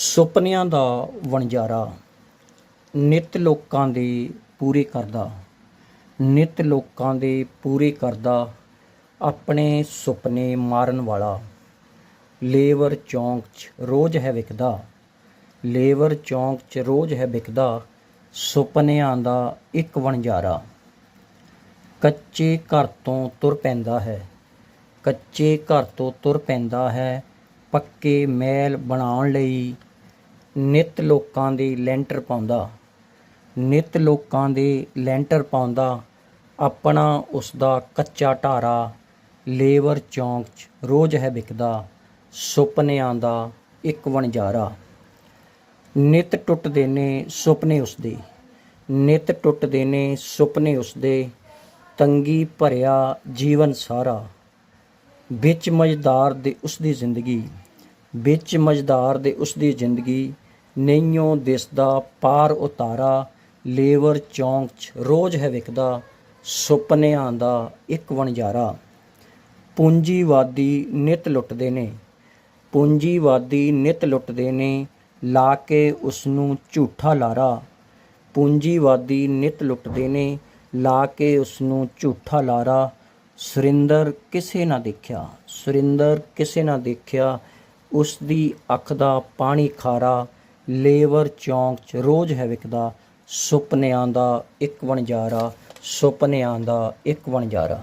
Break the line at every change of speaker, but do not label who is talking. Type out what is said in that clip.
ਸੁਪਨਿਆਂ ਦਾ ਵਣਜਾਰਾ, ਨਿਤ ਲੋਕਾਂ ਦੇ ਪੂਰੇ ਕਰਦਾ, ਨਿਤ ਲੋਕਾਂ ਦੇ ਪੂਰੇ ਕਰਦਾ, ਆਪਣੇ ਸੁਪਨੇ ਮਾਰਨ ਵਾਲਾ। ਲੇਬਰ ਚੌਂਕ 'ਚ ਰੋਜ਼ ਹੈ ਵਿਕਦਾ ਲੇਬਰ ਚੌਂਕ 'ਚ ਰੋਜ਼ ਹੈ ਵਿਕਦਾ ਸੁਪਨਿਆਂ ਦਾ ਇੱਕ ਵਣਜਾਰਾ। ਕੱਚੇ ਘਰ ਤੋਂ ਤੁਰ ਪੈਂਦਾ ਹੈ, ਕੱਚੇ ਘਰ ਤੋਂ ਤੁਰ ਪੈਂਦਾ ਹੈ, ਪੱਕੇ ਮਹਿਲ ਬਣਾਉਣ ਲਈ ਨਿਤ ਲੋਕਾਂ ਦੇ ਲੈਂਟਰ ਪਾਉਂਦਾ, ਨਿਤ ਲੋਕਾਂ ਦੇ ਲੈਂਟਰ ਪਾਉਂਦਾ, ਆਪਣਾ ਉਸ ਦਾ ਕੱਚਾ ਢਾਰਾ ਲੇਬਰ ਚੌਂਕ 'ਚ ਰੋਜ਼ ਹੈ ਵਿਕਦਾ, ਸੁਪਨਿਆਂ ਦਾ ਇੱਕ ਵਣਜਾਰਾ। ਨਿਤ ਟੁੱਟਦੇ ਨੇ ਸੁਪਨੇ ਉਸਦੇ, ਨਿਤ ਟੁੱਟਦੇ ਨੇ ਸੁਪਨੇ ਉਸਦੇ, ਤੰਗੀ ਭਰਿਆ ਜੀਵਨ ਸਾਰਾ। ਵਿੱਚ ਮਜ਼ਦਾਰ ਦੇ ਉਸਦੀ ਜ਼ਿੰਦਗੀ, ਵਿੱਚ ਮਜ਼ਦਾਰ ਦੇ ਉਸਦੀ ਜ਼ਿੰਦਗੀ ਨਹੀਂਓ ਦਿਸਦਾ, ਪਾਰ ਉਤਾਰਾ ਲੇਬਰ ਚੌਂਕ 'ਚ ਰੋਜ਼ ਹੈ ਵਿਕਦਾ ਸੁਪਨਿਆਂ ਦਾ ਇੱਕ ਵਣਜਾਰਾ। ਪੂੰਜੀਵਾਦੀ ਨਿਤ ਲੁੱਟਦੇ ਨੇ। ਪੂੰਜੀਵਾਦੀ ਨਿਤ ਲੁੱਟਦੇ ਨੇ, ਲਾ ਕੇ ਉਸ ਨੂੰ ਝੂਠਾ ਲਾਰਾ। ਪੂੰਜੀਵਾਦੀ ਨਿਤ ਲੁੱਟਦੇ ਨੇ, ਲਾ ਕੇ ਉਸ ਨੂੰ ਝੂਠਾ ਲਾਰਾ। ਸੁਰਿੰਦਰ ਕਿਸੇ ਨਾ ਦੇਖਿਆ, ਸੁਰਿੰਦਰ ਕਿਸੇ ਨਾ ਦੇਖਿਆ ਉਸ ਦੀ ਅੱਖ ਦਾ ਪਾਣੀ ਖਾਰਾ। ਲੇਬਰ ਚੌਂਕ 'ਚ ਰੋਜ਼ ਹੈ ਵਿਕਦਾ ਸੁਪਨਿਆਂ ਦਾ ਇੱਕ ਵਣਜਾਰਾ ਸੁਪਨਿਆਂ ਦਾ ਇੱਕ ਵਣਜਾਰਾ।